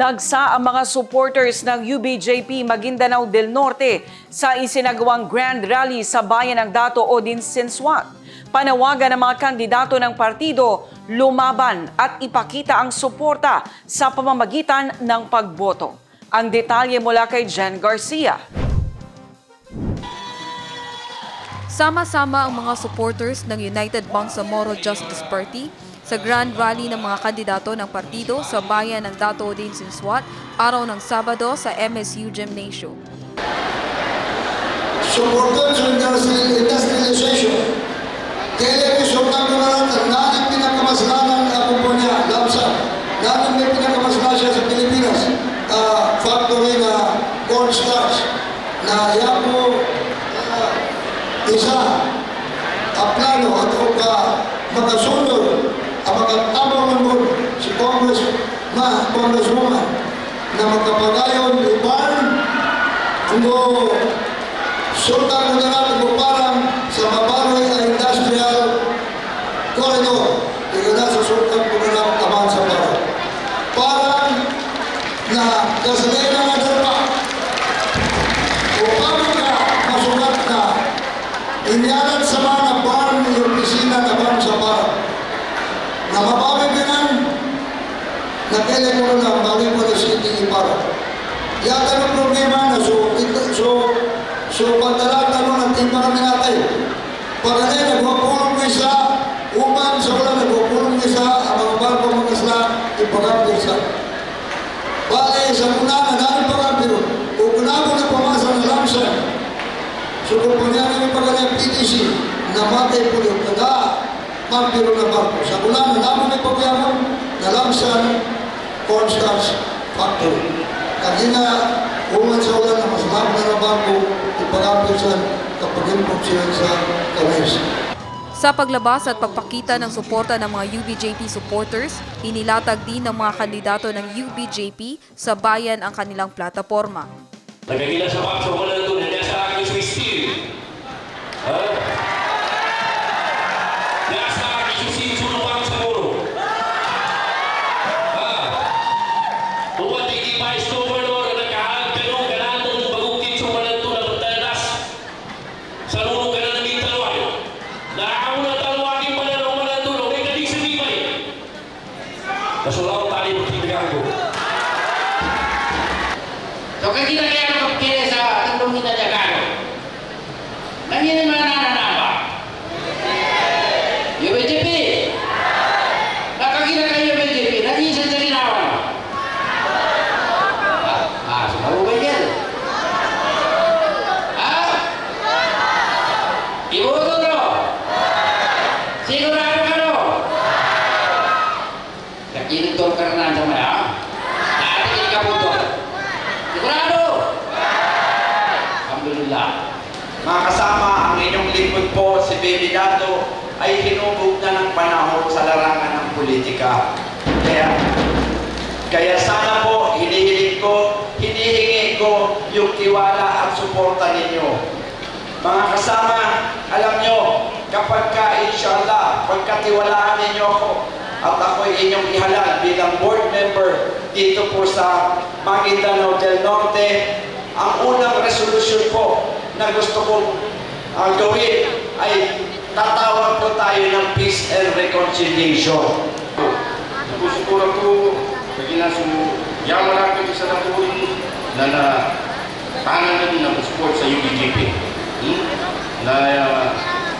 Dagsa ang mga supporters ng UBJP Maguindanao del Norte sa isinagawang Grand Rally sa bayan ng Dato Odin Sinswat. Panawagan ng mga kandidato ng partido lumaban at ipakita ang suporta sa pamamagitan ng pagboto. Ang detalye mula kay Jen Garcia. Sama-sama ang mga supporters ng United Bangsamoro Justice Party sa Grand Rally ng mga kandidato ng partido sa bayan ng Dato Odin Sinswat araw ng Sabado sa MSU Gymnasium. Sa industrial- industrialization. Kailan yung sultan ko na natin, natin pinakamasalanan ang kumpanya, Lamsa. Natin may pinakamasala sa Pilipinas. Ah, factory na corn starch. Na yapo ah, isa ang plano at ka makasunod ang magkatamang mo si Congress ma, Congresswoman na magkapagayon iban ang Sultan Kudarat Buparang sa Mabaroy ang Industrial Corridor. Ito na sa Sultan Kudarat Taman sa Baro. Parang na gasolina na darpa. Upang ka masulat na inyalan sa mga bar ng opisina na bar sa bar. Na mabawi binan na na mo na city ipara. Yata ng problema na so, ito, so, so pagdalata mo ng timba kami natin. Pag ano, nagwapulong mo isa, uman sa ulan, nagwapulong mo isa, ang mga barko mga isla, ipagapir sa. Bale, sa kunanan, namin pagapir. Kung kunabo na pamasa ng lamsan, so kung pangyari may pagkakaya PTC, namatay po yung kada, mampiro na barko. Sa kunanan, namin may pagkayamon, na lamsan, cornstarch factory. Kagina, uman sa ulan na mas na barko, ipag-apirsan kapag import sila sa kamis. Sa paglabas at pagpakita ng suporta ng mga UBJP supporters, inilatag din ng mga kandidato ng UBJP sa bayan ang kanilang plataforma. Nagkakila sa box, wala na doon, nandiyan sa akin sa steel. Ha? Nasa akin sa steel, sunukan sa muro. Ha? Tuwa, tiki pa istover doon, nagkahal ka nung ganatong bagukit sa wala doon na pagtalas. Sa lulong ka na naging talway. Nakakaw na talwagin pala na umala doon, okay ka di sa bibay. Kasulaw tali mo tinigang ko. So kung kita kaya magkira sa tatlong kita Jagano, nangyari mga nananaba. UBJP! Nakakita kayo UBJP, nangyari sa Jalinawan. Ah, ah, sumaru ba yan? Ha? Iboto no? Sigurado ka no? Nakinitol ka na sa mga, ha? Dati ka po Sigurado! Alhamdulillah. Mga kasama, ang inyong lingkod po, si Baby Dato, ay hinubog na ng panahon sa larangan ng politika. Kaya, kaya sana po, hinihiling ko, hinihingi ko yung tiwala at suporta ninyo. Mga kasama, alam nyo, kapag ka, inshallah, pagkatiwalaan ninyo ako, at ako'y inyong ihalal bilang board member dito po sa Maguindanao del Norte, ang unang resolusyon po na gusto kong ah, gawin ay tayo ng peace and reconciliation. Siguro ko, bagi na su yaman natin isa na po na na tanan na din ang support sa UBGP. Hmm? Na uh,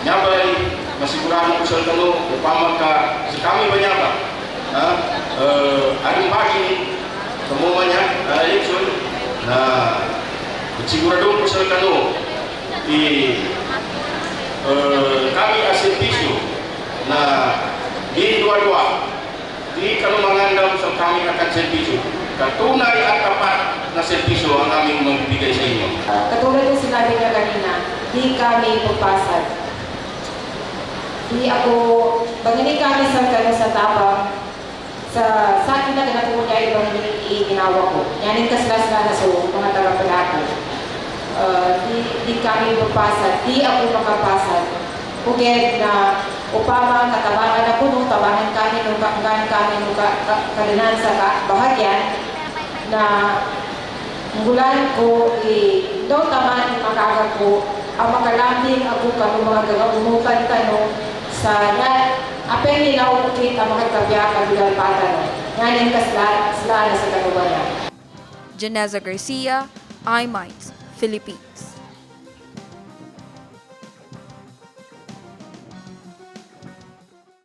nyabay, masigurado ko sa talo, upamag ka, sa kami ba niya ba? Ha? Uh, aling pagi, kamuma niya, uh, election, na sigurado ko sa talo, i uh, kami as a piso na dua-dua di kami mengandam sa kami akan servisyo. Katunay at tapat na servisyo ang aming magbibigay sa inyo. Katulad ng sinabi niya kanina, di kami pagpasad. Di ako, bagini kami sa kanya sa tabang, sa sa akin na kinatuon niya ibang ginawa ko. Yanin kaslas na so, mga taga-palaki. Uh, di, di kami pagpasad, di ako makapasad. Kuged na upama katabangan ako nung tabangan kami nung kakgan kami nung ka, ka, kadanan sa bahagyan, na ngulan ko eh daw taman makaga ko ang makalambing ako kanu mga gagawumutan tano sa na apeng nila ukit ang mga kabiya kabilang patano ngayon kasla sla na sa kanubayan Janeza Garcia, iMinds, Philippines.